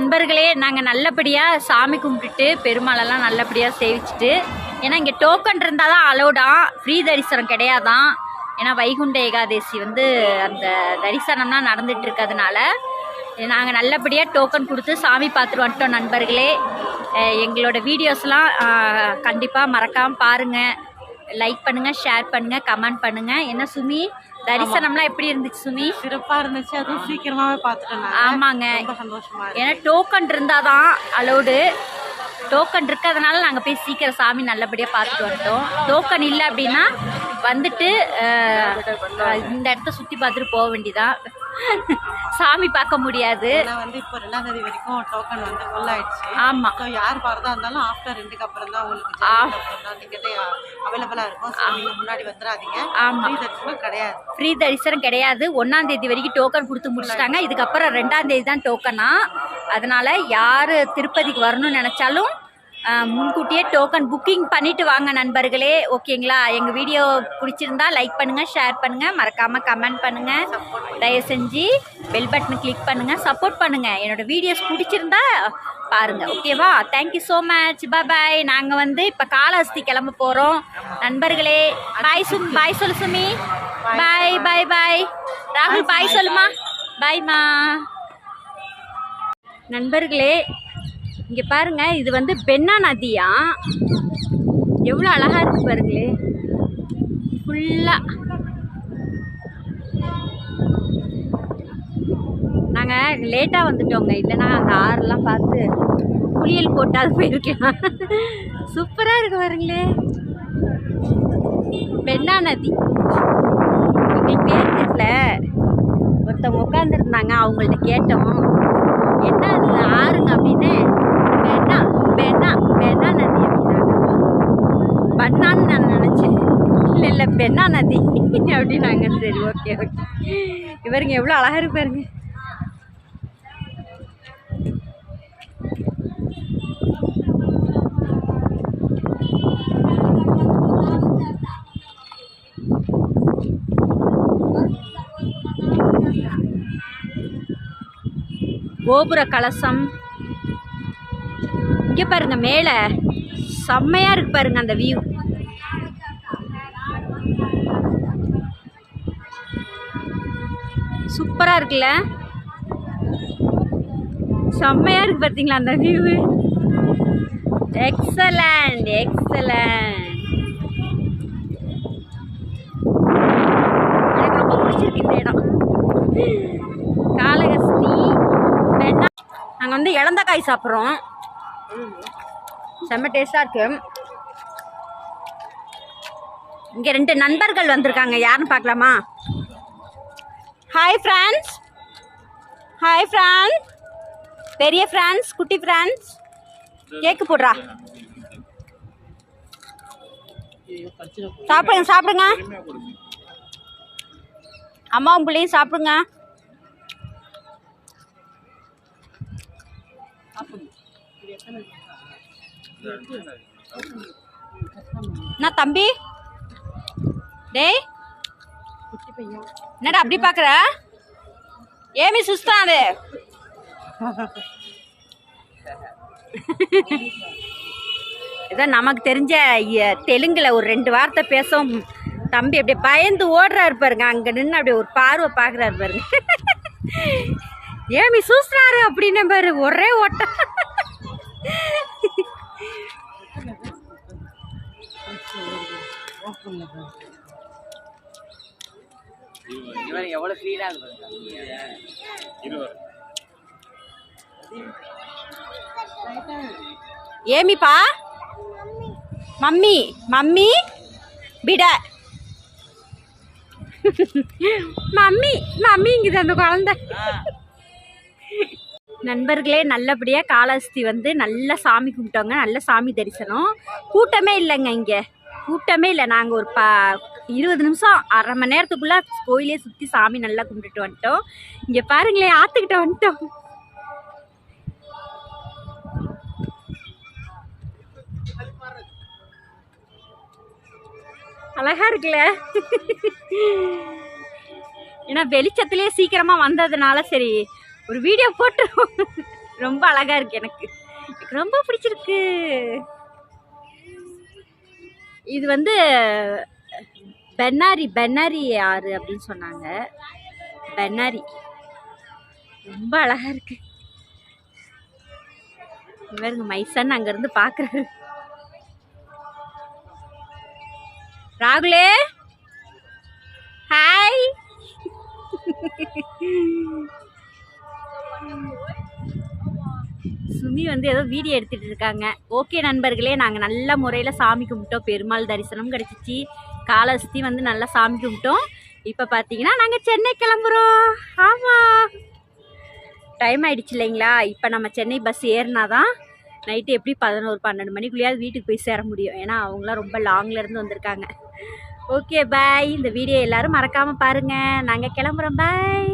நண்பர்களே நாங்கள் நல்லபடியாக சாமி கும்பிட்டுட்டு பெருமாளெல்லாம் நல்லபடியாக சேவிச்சுட்டு ஏன்னா இங்கே டோக்கன் இருந்தால் தான் அலோடாம் ஃப்ரீ தரிசனம் கிடையாதான். ஏன்னா வைகுண்ட ஏகாதசி வந்து அந்த தரிசனம்லாம் நடந்துட்டு இருக்கிறதுனால நாங்கள் நல்லபடியாக டோக்கன் கொடுத்து சாமி பார்த்துட்டு வந்துட்டோம் நண்பர்களே. எங்களோட வீடியோஸ்லாம் கண்டிப்பாக மறக்காமல் பாருங்கள் லைக் பண்ணுங்கள் ஷேர் பண்ணுங்கள் கமெண்ட் பண்ணுங்கள் என்ன சுமி? தரிசனம்லாம் எப்படி இருந்துச்சு சுமி? சிறப்பா இருந்துச்சு. அதுவும் சீக்கிரமாவே பார்த்துட்டேன். ஆமாங்க. ஏன்னா டோக்கன் இருந்தால் தான் அலோடு டோக்கன் இருக்கிறதுனால நாங்கள் போய் சீக்கிரம் சாமி நல்லபடியாக பார்த்துட்டு வந்துட்டோம். டோக்கன் இல்லை அப்படின்னா வந்துட்டு இந்த இடத்த சுற்றி பார்த்துட்டு போக வேண்டியதான் சாமி பார்க்க முடியாது. வந்து இப்போ ரெண்டாம் தேதி வரைக்கும் டோக்கன் வந்து ஃபுல் ஆயிடுச்சு. ஆமாம் ஸோ யார் வரதா இருந்தாலும் ஆஃப்டர் ரெண்டுக்கு அப்புறம் தான் உங்களுக்கு டிக்கெட்டே அவைலபிளா இருக்கும். நீங்க முன்னாடி வந்துடாதீங்க ஆமா. ஃப்ரீ தரிசனம் கிடையாது. ஃப்ரீ தரிசனம் கிடையாது. ஒன்றாம் தேதி வரைக்கும் டோக்கன் கொடுத்து முடிச்சிட்டாங்க. இதுக்கப்புறம் ரெண்டாம் தேதி தான் டோக்கனா அதனால் யார் திருப்பதிக்கு வரணும்னு நினச்சாலும் முன்கூட்டியே டோக்கன் புக்கிங் பண்ணிட்டு வாங்க நண்பர்களே. ஓகேங்களா எங்கள் வீடியோ பிடிச்சிருந்தா லைக் பண்ணுங்கள் ஷேர் பண்ணுங்கள் மறக்காமல் கமெண்ட் பண்ணுங்கள் தயவு செஞ்சு பெல் பட்டனை கிளிக் பண்ணுங்கள் சப்போர்ட் பண்ணுங்கள் என்னோட வீடியோஸ் பிடிச்சிருந்தா பாருங்கள் ஓகேவா தேங்க்யூ ஸோ மச் பாய் நாங்கள் வந்து இப்போ காலஹஸ்தி கிளம்ப போகிறோம் நண்பர்களே பாய் சும் பாய் சொல்லு சுமி. பாய் பாய் பாய் ராகுல் பாய் சொல்லுமா. பாய்மா நண்பர்களே இங்கே பாருங்க இது வந்து பென்னா நதியா? எவ்வளோ அழகாக இருக்கு பாருங்களே. ஃபுல்லாக நாங்கள் லேட்டாக வந்துட்டோங்க. இல்லைன்னா அந்த ஆறெல்லாம் பார்த்து குளியல் போட்டால் போயிருக்கலாம். சூப்பராக இருக்கு பாருங்களே. பெண்ணா நதி. எங்களுக்கு பேர் தெரியல. ஒருத்தவங்க உட்காந்துருந்தாங்க அவங்கள்ட்ட கேட்டோம். என்ன அது ஆறுங்க அப்படின்னு பெண்ணா பெண்ணா பெண்ணா நதி அப்படின்னாங்க பண்ணான்னு நான் நினச்சேன். இல்லை இல்லை பெண்ணா நதி. அப்படின்னாங்க. சரி ஓகே ஓகே இவருங்க எவ்வளோ அழகாக இருப்பாருங்க. கோபுர கலசம். இங்கே பாருங்க மேலே. செம்மையாக இருக்கு பாருங்க அந்த வியூ சூப்பராக இருக்குல்ல? செம்மையாக இருக்கு பார்த்தீங்களா அந்த வியூவு எக்ஸலண்ட் எக்ஸலண்ட் எனக்கு ரொம்ப பிடிச்சிருக்கு இந்த இடம். காலகஸ்தி நாங்கள் வந்து இளந்தக்காய் சாப்பிட்றோம். செம்ம டேஸ்டாக இருக்குது இங்கே ரெண்டு நண்பர்கள் வந்திருக்காங்க. யாருன்னு பார்க்கலாமா? ஹாய் ஃப்ரான்ஸ் ஹாய் ஃப்ரான்ஸ் பெரிய ஃப்ரான்ஸ் குட்டி ஃப்ரான்ஸ் கேக்கு போடுறா. சாப்பிடுங்க சாப்பிடுங்க. அம்மாவும் பிள்ளையும் சாப்பிடுங்க. என்ன தம்பி? டேய். என்னடா அப்படி பார்க்குற ஏமி சுஸ்தானது ஏதோ நமக்கு தெரிஞ்ச தெலுங்கில் ஒரு ரெண்டு வார்த்தை பேசும் தம்பி அப்படியே பயந்து ஓடுறாரு பாருங்க. அங்கே நின்று அப்படியே ஒரு பார்வை பார்க்குறாரு பாருங்க. ஏமி சூசுறாரு அப்படின்னு பாரு ஒரே ஓட்டம் இவன் இருக்கு ஏமிப்பா? மம்மி. மம்மி? விட. மம்மி. மம்மிங்குது அந்த குழந்தை. நண்பர்களே நல்லபடியாக காளஹஸ்தி வந்து நல்ல சாமி கும்பிட்டோங்க நல்ல சாமி தரிசனம். கூட்டமே இல்லைங்க இங்கே. கூட்டமே இல்லை. நாங்கள் ஒரு ப இருபது நிமிஷம் அரை மணி நேரத்துக்குள்ளே கோயிலே சுற்றி சாமி நல்லா கும்பிட்டுட்டு வந்துட்டோம். இங்கே பாருங்களேன் ஆற்றுக்கிட்ட வந்துட்டோம். அழகா இருக்குல்ல? ஏன்னா வெளிச்சத்துலேயே சீக்கிரமா வந்ததுனால சரி ஒரு வீடியோ போட்டுருவோம். ரொம்ப அழகா இருக்கு எனக்கு. எனக்கு ரொம்ப பிடிச்சிருக்கு. இது வந்து பென்னாரி பென்னாரி ஆறு அப்படின்னு சொன்னாங்க. பென்னாரி. ரொம்ப அழகா இருக்கு. இவருங்க பாருங்க மைசன் அங்கிருந்து பாக்குறாரு. ராகுலே? ஹாய் சுமி வந்து ஏதோ வீடியோ எடுத்துட்டு இருக்காங்க. ஓகே நண்பர்களே நாங்கள் நல்ல முறையில் சாமி கும்பிட்டோம். பெருமாள் தரிசனம் கிடச்சிச்சு. காலை சுற்றி வந்து நல்லா சாமி கும்பிட்டோம். இப்போ பார்த்தீங்கன்னா நாங்கள் சென்னை கிளம்புறோம். ஆமாம் டைம் ஆகிடுச்சு இல்லைங்களா? இப்போ நம்ம சென்னை பஸ் ஏறினா தான் நைட்டு எப்படி பதினோரு பன்னெண்டு மணிக்குள்ளேயாவது வீட்டுக்கு போய் சேர முடியும். ஏன்னா அவங்களாம் ரொம்ப லாங்லேருந்து வந்திருக்காங்க. ஓகே பாய் இந்த வீடியோ எல்லாரும் மறக்காமல் பாருங்கள் நாங்கள் கிளம்புறோம். பாய்